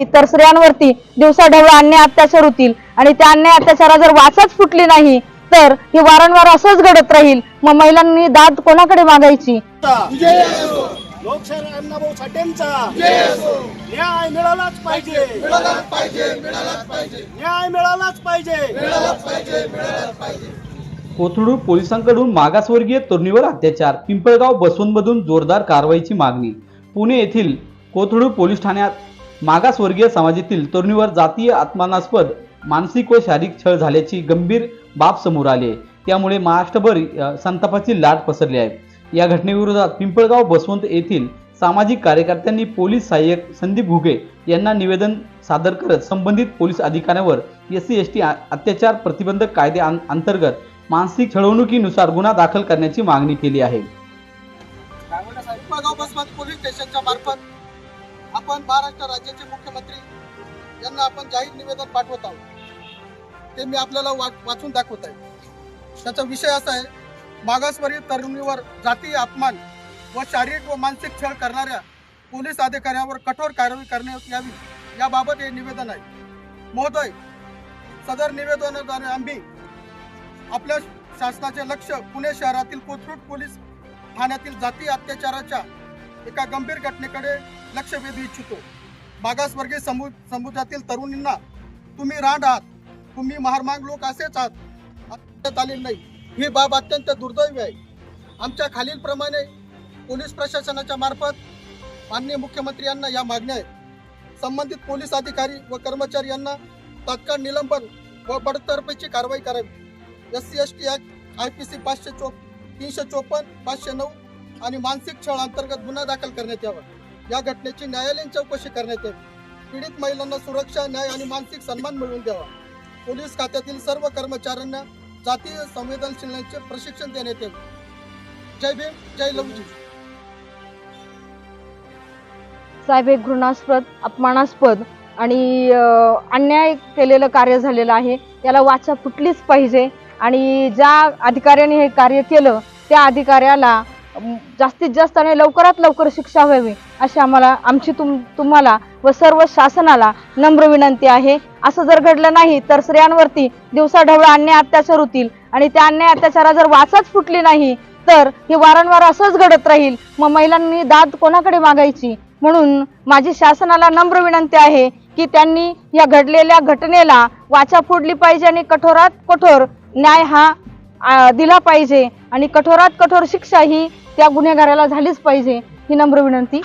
तर स्त्रियांवरती दिवसाढवळा अन्याय अत्याचार होतील. आणि त्या अन्याय अत्याचारा जर वाचच फुटली नाही तर हे वारंवार असंच घडत राहील. मग महिलांनी दाद कोणाकडे मागायची? लोकशाही अण्णाभाऊ साठेंचा. न्याय मिळालाच पाहिजे. न्याय मिळालाच पाहिजे. कोथरूड पोलिसांकडून मागासवर्गीय तरुणीवर अत्याचार. पिंपळगाव बसवंतमधून जोरदार कारवाईची मागणी. पुणे येथील कोथरूड पोलीस ठाण्यात मागासवर्गीय समाजातील तरुणीवर जातीय आत्मानास्पद मानसिक व शारीरिक छळ झाल्याची गंभीर बाब समोर आली आहे. त्यामुळे महाराष्ट्रभर संतापाची लाट पसरली आहे. या घटनेविरोधात पिंपळगाव बसवंत येथील सामाजिक कार्यकर्त्यांनी पोलीस सहाय्यक संदीप घुगे यांना निवेदन सादर करत संबंधित पोलीस अधिकाऱ्यांवर एस सी एस टी अत्याचार प्रतिबंधक कायदे अंतर्गत मानसिक छळवणुकीनुसार गुन्हा दाखल करण्याची मागणी केली आहे. पोलीस स्टेशनच्या मार्फत आपण महाराष्ट्र राज्याचे मुख्यमंत्री यांना आपण जाहीर निवेदन पाठवत आहोत. ते मी आपल्याला वा वाचून दाखवत आहे. त्याचा विषय असा आहे मागासवर्गीय तरुणीवर जातीय अपमान व शारीरिक व मानसिक छळ करणाऱ्या पोलीस अधिकाऱ्यावर कठोर कारवाई करण्यात यावी याबाबत हे निवेदन आहे. महोदय सदर निवेदनाद्वारे आम्ही आपल्या शासनाचे लक्ष पुणे शहरातील कोथरूड पोलीस ठाण्यातील जाती अत्याचाराच्या एका गंभीर घटनेकडे लक्ष वेधू इच्छितो. मागासवर्गीय समु समुदायातील तरुणींना तुम्ही रांड आहात. तुम्ही महारमांग लोक असेच आहात. अत्यंत आलेली नाही. ही बाब अत्यंत दुर्दैवी आहे. आमच्या खालीलप्रमाणे पोलीस प्रशासनाच्या मार्फत माननीय मुख्यमंत्री यांना या मागण्या आहेत. संबंधित पोलीस अधिकारी व कर्मचारी यांना तात्काळ निलंबन व बडतर्फेची कारवाई करावी. S C S T act I P C पाचशे चो तीनशे चोपन्न पाचशे नऊ आणि मानसिक छळ अंतर्गत गुन्हा दाखल करण्यात यावा. या घटनेची न्यायालयीन चौकशी करण्यात यावी पीडित महिलांना सुरक्षा न्याय आणि मानसिक सन्मान मिळवून द्यावा. पोलीस खात्यातील सर्व कर्मचाऱ्यांना जातीय संवेदनशीलतेचे प्रशिक्षण देण्यात यावे जय भीम जय लवजी. साहेब हे घृणास्पद अपमानास्पद आणि अन्याय केलेलं कार्य झालेलं आहे. याला वाचा फुटलीच पाहिजे आणि ज्या अधिकाऱ्याने हे कार्य केलं त्या अधिकाऱ्याला जास्तीत जास्त आणि लवकरात लवकर शिक्षा व्हावी अशी आम्हाला आमची तुम तुम्हाला व सर्व शासनाला नम्र विनंती आहे. असं जर घडलं नाही तर स्त्रियांवरती दिवसाढवळा अन्याय अत्याचार होतील. आणि त्या अन्याय अत्याचारा जर वाचाच फुटली नाही तर हे वारंवार असंच घडत राहील. मग महिलांनी दाद कोणाकडे मागायची? म्हणून माझी शासनाला नम्र विनंती आहे की त्यांनी या घडलेल्या घटनेला वाचा फोडली पाहिजे आणि कठोरात कठोर न्याय हा दिला पाहिजे. आणि कठोरात कठोर शिक्षा ही त्या गुन्हेगाराला झालीच पाहिजे ही नम्र विनंती.